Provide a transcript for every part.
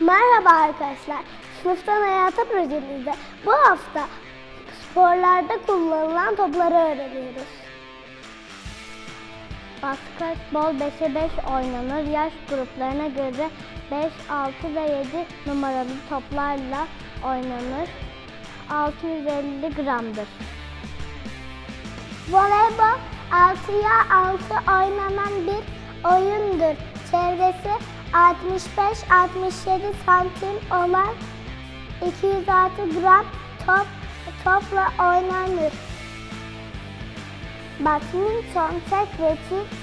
Merhaba arkadaşlar. Sınıftan Hayata projemizde bu hafta sporlarda kullanılan topları öğreniyoruz. Basketbol 5'e 5 oynanır. Yaş gruplarına göre 5, 6 ve 7 numaralı toplarla oynanır. 650 gramdır. Voleybol 6'ya 6 oynanan bir oyundur. Çevresi 65-67 santim olan 206 gram top topla oynanır. Badminton tek ve çift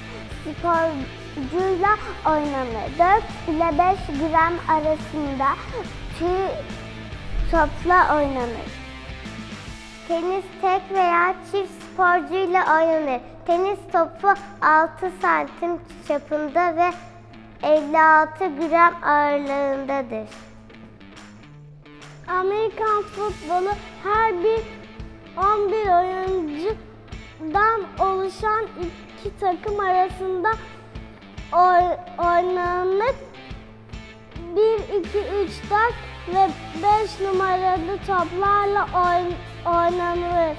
sporcuyla oynanır. 4 ile 5 gram arasında tüy topla oynanır. Tenis tek veya çift sporcuyla oynanır. Tenis topu 6 santim çapında ve 56 gram ağırlığındadır. Amerikan futbolu her bir 11 oyuncudan oluşan iki takım arasında oy- oynanır. 1, 2, 3, 4 ve 5 numaralı toplarla oyn- oynanır.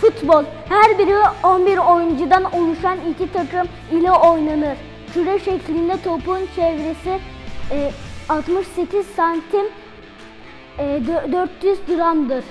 Futbol her biri 11 oyuncudan oluşan iki takım ile oynanır. Küre şeklinde topun çevresi e, 68 santim e, dö- 400 gramdır.